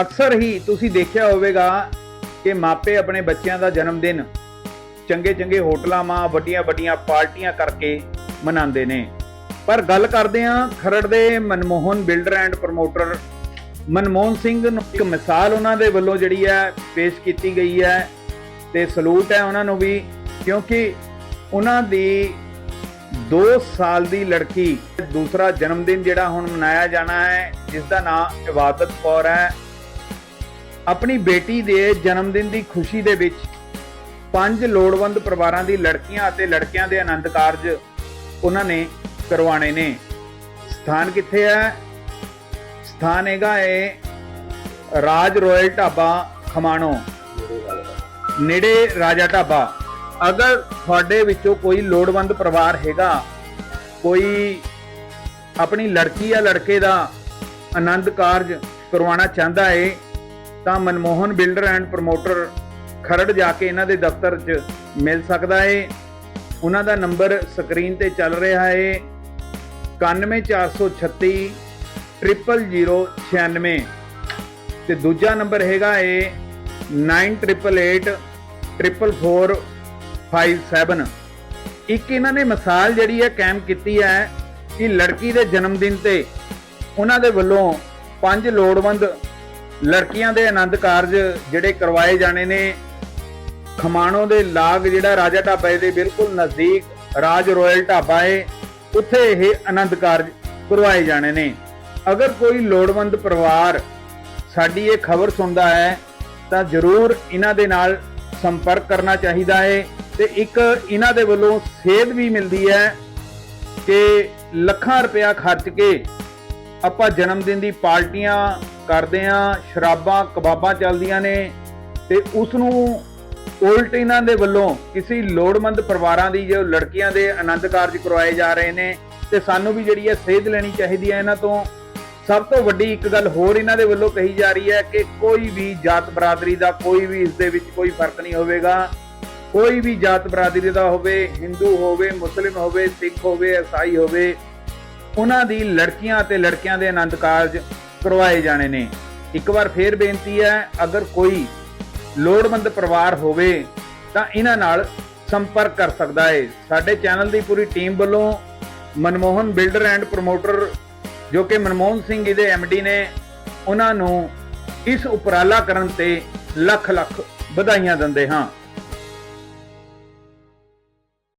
ਅਕਸਰ ਹੀ ਤੁਸੀਂ ਦੇਖਿਆ ਹੋਵੇਗਾ ਕਿ ਮਾਪੇ ਆਪਣੇ ਬੱਚਿਆਂ ਦਾ ਜਨਮ ਦਿਨ ਚੰਗੇ ਚੰਗੇ ਹੋਟਲਾਂ ਮਾ ਵੱਡੀਆਂ ਵੱਡੀਆਂ ਪਾਰਟੀਆਂ ਕਰਕੇ ਮਨਾਉਂਦੇ ਨੇ। ਪਰ ਗੱਲ ਕਰਦੇ ਹਾਂ ਖਰੜ ਦੇ Manmohan builder and promoter Manmohan Singh ਨੂੰ। ਇੱਕ ਮਿਸਾਲ ਉਹਨਾਂ ਦੇ ਵੱਲੋਂ ਜਿਹੜੀ ਹੈ ਪੇਸ਼ ਕੀਤੀ ਗਈ ਹੈ ਤੇ ਸਲੂਟ ਹੈ ਉਹਨਾਂ ਨੂੰ ਵੀ, ਕਿਉਂਕਿ ਉਹਨਾਂ ਦੀ 2 ਸਾਲ ਦੀ ਲੜਕੀ, ਦੂਸਰਾ ਜਨਮ ਦਿਨ ਜਿਹੜਾ ਹੁਣ ਮਨਾਇਆ ਜਾਣਾ ਹੈ ਜਿਸ ਦਾ ਨਾਮ ਇਬਾਦਤ ਕੌਰ ਹੈ। ਆਪਣੀ ਬੇਟੀ ਦੇ ਜਨਮ ਦਿਨ ਦੀ ਖੁਸ਼ੀ ਦੇ ਵਿੱਚ ਪੰਜ ਲੋੜਵੰਦ ਪਰਿਵਾਰਾਂ ਦੀ ਲੜਕੀਆਂ ਅਤੇ ਲੜਕਿਆਂ ਦੇ ਆਨੰਦ ਕਾਰਜ ਉਹਨਾਂ ਨੇ ਕਰਵਾਣੇ ਨੇ। ਸਥਾਨ ਕਿੱਥੇ ਹੈ? ਸਥਾਨ ਹੈਗਾ ਇਹ ਰਾਜ ਰੋਇਲ ਢਾਬਾ ਖਮਾਣੋ। ਨੇੜੇ ਰਾਜਾ ਢਾਬਾ। ਅਗਰ ਤੁਹਾਡੇ ਵਿੱਚੋਂ ਕੋਈ ਲੋੜਵੰਦ ਪਰਿਵਾਰ ਹੈਗਾ, ਕੋਈ ਆਪਣੀ ਲੜਕੀ ਜਾਂ ਲੜਕੇ ਦਾ ਆਨੰਦ ਕਾਰਜ ਕਰਵਾਉਣਾ ਚਾਹੁੰਦਾ ਏ ਤਾਂ Manmohan builder and promoter Kharar ਜਾ ਕੇ ਇਹਨਾਂ ਦੇ ਦਫ਼ਤਰ 'ਚ ਮਿਲ ਸਕਦਾ ਹੈ ਉਹਨਾਂ ਦਾ ਨੰਬਰ ਸਕਰੀਨ ਤੇ ਚੱਲ ਰਿਹਾ ਹੈ 91436 00096 ਤੇ ਦੂਜਾ ਨੰਬਰ ਹੈਗਾ ਏ 9888 44457 ਇੱਕ ਇਹਨਾਂ ਨੇ ਮਿਸਾਲ ਜਿਹੜੀ ਹੈ ਕਾਇਮ ਕੀਤੀ ਹੈ ਕਿ ਲੜਕੀ ਦੇ ਜਨਮ ਦਿਨ ਤੇ ਉਹਨਾਂ ਦੇ ਵੱਲੋਂ ਪੰਜ ਲੋੜਵੰਦ ਲੜਕੀਆਂ ਦੇ ਆਨੰਦ ਕਾਰਜ ਜਿਹੜੇ ਕਰਵਾਏ ਜਾਣੇ ਨੇ, ਖਮਾਣੋ ਦੇ ਲਾਗ ਜਿਹੜਾ ਰਾਜਾ ਢਾਬਾ ਦੇ ਬਿਲਕੁਲ ਨਜ਼ਦੀਕ ਰਾਜ ਰਾਇਲ ਢਾਬਾ ਹੈ, ਉੱਥੇ ਇਹ ਆਨੰਦ ਕਾਰਜ ਕਰਵਾਏ ਜਾਣੇ ਨੇ। ਅਗਰ ਕੋਈ ਲੋੜਵੰਦ ਪਰਿਵਾਰ ਸਾਡੀ ਇਹ ਖਬਰ ਸੁਣਦਾ ਹੈ, ਤਾਂ ਜ਼ਰੂਰ ਇਹਨਾਂ ਦੇ ਨਾਲ ਸੰਪਰਕ ਕਰਨਾ ਚਾਹੀਦਾ ਹੈ ਤੇ ਇੱਕ ਇਹਨਾਂ ਦੇ ਵੱਲੋਂ ਸੇਧ ਵੀ ਮਿਲਦੀ ਹੈ ਕਿ ਲੱਖਾਂ ਰੁਪਇਆ ਖਰਚ ਕੇ ਆਪਾਂ ਜਨਮ ਦਿਨ ਦੀ ਪਾਰਟੀਆਂ ਕਰਦੇ ਆਂ ਸ਼ਰਾਬਾਂ, ਕਬਾਬਾਂ ਚੱਲਦੀਆਂ ਨੇ ਤੇ ਉਸ ਨੂੰ ਉਲਟ ਇਹਨਾਂ ਦੇ ਵੱਲੋਂ ਕਿਸੇ ਲੋੜਵੰਦ ਪਰਿਵਾਰਾਂ ਦੀ ਜੋ ਲੜਕੀਆਂ ਦੇ ਆਨੰਦ ਕਾਰਜ ਕਰਵਾਏ ਜਾ ਰਹੇ ਨੇ ਤੇ ਸਾਨੂੰ ਵੀ ਜਿਹੜੀ ਹੈ ਸੇਧ ਲੈਣੀ ਚਾਹੀਦੀ ਹੈ ਇਹਨਾਂ ਤੋਂ। ਸਭ ਤੋਂ ਵੱਡੀ ਇੱਕ ਗੱਲ ਹੋਰ ਇਹਨਾਂ ਦੇ ਵੱਲੋਂ ਕਹੀ ਜਾ ਰਹੀ ਹੈ ਕਿ ਕੋਈ ਵੀ ਜਾਤ ਬਰਾਦਰੀ ਦਾ ਕੋਈ ਵੀ ਇਸ ਦੇ ਵਿੱਚ ਕੋਈ ਫ਼ਰਕ ਨਹੀਂ ਹੋਵੇਗਾ। ਕੋਈ ਵੀ ਜਾਤ ਬਰਾਦਰੀ ਦਾ ਹੋਵੇ, ਹਿੰਦੂ ਹੋਵੇ, ਮੁਸਲਿਮ ਹੋਵੇ, ਸਿੱਖ ਹੋਵੇ ਈਸਾਈ ਹੋਵੇ, ਉਹਨਾਂ ਦੀ ਲੜਕੀਆਂ ਅਤੇ ਲੜਕਿਆਂ ਦੇ ਆਨੰਦ ਕਾਰਜ ਕਰਵਾਏ ਜਾਣੇ ਨੇ। ਇੱਕ ਵਾਰ ਫੇਰ ਬੇਨਤੀ ਹੈ, ਅਗਰ ਕੋਈ ਲੋੜਵੰਦ ਪਰਿਵਾਰ ਹੋਵੇ, ਤਾਂ ਇਹਨਾਂ ਨਾਲ ਸੰਪਰਕ ਕਰ ਸਕਦਾ ਹੈ। ਸਾਡੇ ਚੈਨਲ ਦੀ ਪੂਰੀ ਟੀਮ ਵੱਲੋਂ ਮਨਮੋਹਨ ਬਿਲਡਰ ਐਂਡ ਪ੍ਰਮੋਟਰ, ਜੋ ਕਿ ਮਨਮੋਹਨ ਸਿੰਘ ਇਹਦੇ ਡੀ ਨੇ, ਉਹਨਾਂ ਨੂੰ ਇਸ ਉਪਰਾਲਾ ਕਰਨ ਤੇ ਲੱਖ ਲੱਖ ਵਧਾਈਆਂ ਦਿੰਦੇ ਹਾਂ।